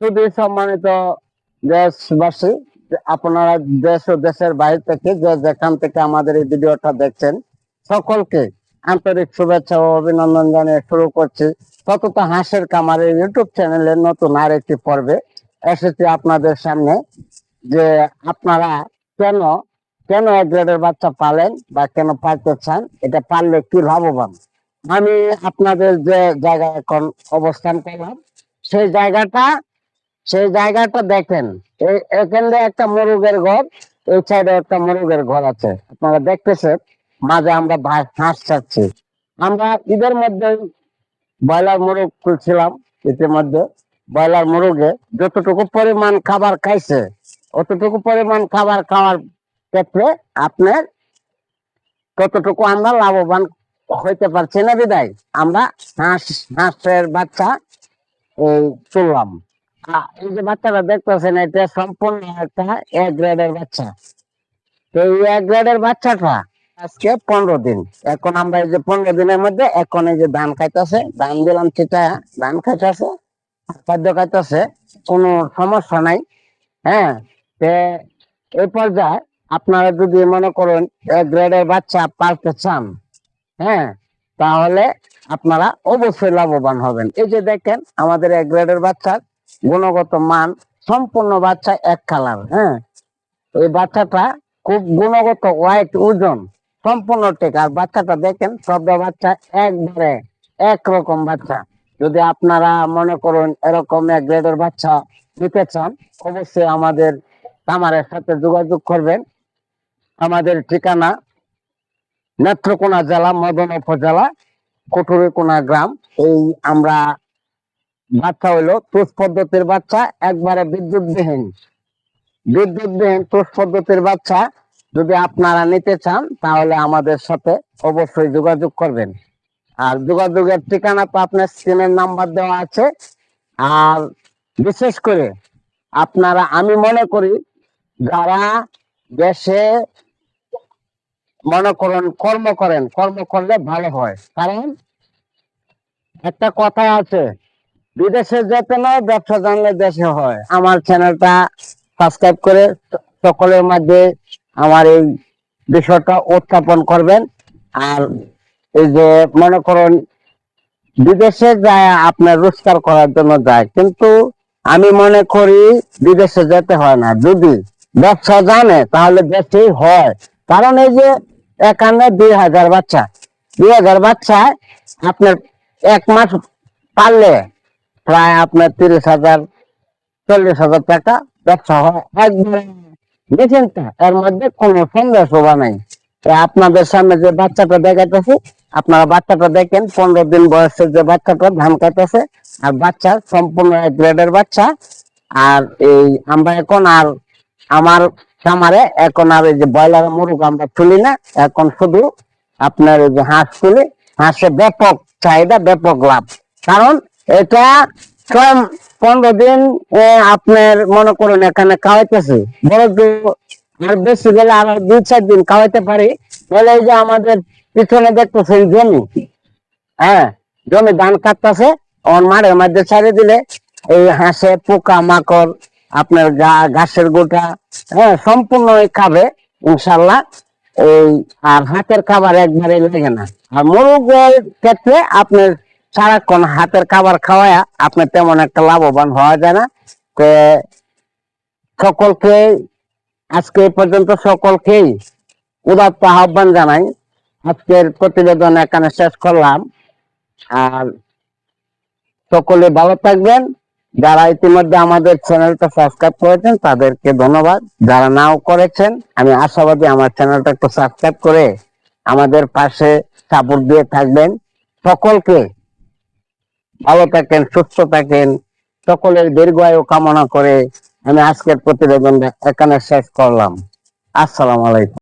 সম্মানিত দেশবাসী আপনারা দেশ ও দেশের বাইরে থেকে যে যেখান থেকে আমাদের এই ভিডিওটা দেখছেন, সকলকে আন্তরিক শুভেচ্ছা ও অভিনন্দন জানিয়ে শুরু করছি সতত হাঁসের কামারের ইউটিউব চ্যানেলের নতুন আর একটি পর্বে। এসেছি আপনাদের সামনে যে আপনারা কেন কেন এক গ্রেডের বাচ্চা পালেন বা কেন পালতে চান, এটা পারলে কি লাভবান? আমি আপনাদের যে জায়গায় এখন অবস্থান করলাম, সেই জায়গাটা সেই জায়গাটা দেখেন। এখানে একটা মুরগের ঘর, এই সাইডে একটা মুরগের ঘর আছে। আপনারা দেখতেছেন, মাঝে আমরা হাঁস ছাড়ছি। আমরা ঈদের মধ্যে ব্রয়লার মুরগ খুলছিলাম ইতিমধ্যে। ব্রয়লার মুরগে যতটুকু পরিমাণ খাবার খাইছে, অতটুকু পরিমাণ খাবার খাওয়ার ক্ষেত্রে আপনার ততটুকু আমরা লাভবান হইতে পারছি না বিদায়। আমরা হাঁস, হাঁসের বাচ্চা এই তুললাম। এই যে বাচ্চাটা দেখতেছেন, এটা সম্পূর্ণ একটা এ গ্রেডের বাচ্চা। তো এই এ গ্রেডের বাচ্চাটা আজকে পনেরো দিন। এখন আমরা এই যে পনেরো দিনের মধ্যে এখন এই যে ধান খাইতেছে, ধান দিলাম চিটা ধান খাইতেছে, খাদ্য খাইতেছে, কোনো সমস্যা নাই হ্যাঁ। এই পর্যায়ে আপনারা যদি মনে করেন এ গ্রেডের বাচ্চা পালতে চান হ্যাঁ তাহলে আপনারা অবশ্যই লাভবান হবেন। এই যে দেখেন, আমাদের এক গ্রেডের বাচ্চার গুণগত মান সম্পূর্ণ বাচ্চা এক কালার হ্যাঁ? এই বাচ্চাটা খুব গুণগত ওয়াইট ওজন সম্পূর্ণ ঠিক। আর বাচ্চাটা দেখেন, সব বাচ্চা একবারে একরকম বাচ্চা। যদি আপনারা মনে করুন এরকম এক গ্রেডের বাচ্চা নিতে চান, অবশ্যই আমাদের খামারের সাথে যোগাযোগ করবেন। আমাদের ঠিকানা নেত্রকোনা জেলা, মদন উপজেলা, কটুরিকোনা গ্রাম। এই আমরা বাচ্চা হইল তুষ পদ্ধতির বাচ্চা, একবারে বিদ্যুৎবিহীন। বিদ্যুৎবিহীন তুষ পদ্ধতির বাচ্চা যদি আপনারা নিতে চান, তাহলে আমাদের সাথে অবশ্যই যোগাযোগ করবেন। আর যোগাযোগের ঠিকানা তো আপনার স্ক্রিনের নাম্বার দেওয়া আছে। আর বিশেষ করে আপনারা, আমি মনে করি, যারা দেশে মনে করেন কর্ম করেন, কর্ম করলে ভালো হয়। কারণ একটা কথা আছে বিদেশে যেতে নয় ব্যবসা জানলে দেশে হয়। আমার চ্যানেলটা সাবস্ক্রাইব করে সকলের মাঝে আমার এই বিষয়টা উত্থাপন করবেন। আর এই যে মনে করুন, বিদেশে যায়, আপনার রোজগার করার জন্য যায়। কিন্তু আমি মনে করি, বিদেশে যেতে হয় না। যদি ব্যবসা জানে, তাহলে দেশেই হয়। কারণ এই যে এখানে দুই হাজার বাচ্চা। দুই হাজার বাচ্চা, আপনার এক মাস পারলে প্রায় আপনার তিরিশ হাজার, চল্লিশ হাজার টাকা ব্যবসা হয়। একবারে এর মধ্যে কোনো সন্দেহ শোভা নাই। আপনাদের সামনে যে বাচ্চাটা দেখাইতেছি, আপনারা বাচ্চাটা দেখেন, পনেরো দিন বয়সের যে বাচ্চাটা ধান খাইতেছে আর বাচ্চা সম্পূর্ণ এক গ্রেডের বাচ্চা। আর এই আমরা এখন আর আমার খামারে এখন আর এই যে ব্রয়লার মুরগ আমরা তুলি না, এখন শুধু আপনার এই যে হাঁস তুলি। হাঁসে ব্যাপক চাহিদা, ব্যাপক লাভ। কারণ এটা ছয় পনেরো দিন আপনার মনে করুন এখানে খাওয়াইতেছে। বড় আর বেশি গেলে আর দুই, চার দিন খাওয়াইতে পারি। বলে এই যে আমাদের পিছনে দেখতেছেন জমি। হ্যাঁ জমি ধান কাটতেছে। ওর মাঠের মধ্যে ছাড়ে দিলে এই হাঁসে পোকা, মাকড়, আপনার ঘাসের গোটা হ্যাঁ সম্পূর্ণ খাবে ইনশাল্লাহ এই আর হাতের খাবার একবারে লাগে না। আর মুরগের ক্ষেত্রে আপনার সারাক্ষণ হাতের খাবার খাওয়ায় আপনার তেমন একটা লাভবান হওয়া যায় না। তো সকলকে আজকে পর্যন্ত সকলকেই উদাত্ত আহ্বান জানাই। আজকের প্রতিবেদন এখানে শেষ করলাম। আর সকলে ভালো থাকবেন। যারা ইতিমধ্যে আমাদের চ্যানেলটা সাবস্ক্রাইব করেছেন, তাদেরকে ধন্যবাদ। যারা নাও করেছেন, আমি আশাবাদী আমার চ্যানেলটা একটু সাবস্ক্রাইব করে আমাদের পাশে সাপোর্ট দিয়ে থাকবেন। সকলকে ভালো থাকেন, সুস্থ থাকেন, সকলের দীর্ঘায়ু কামনা করে আমি আজকের প্রতিবেদন এখানে শেষ করলাম। আসসালাম আলাইকুম।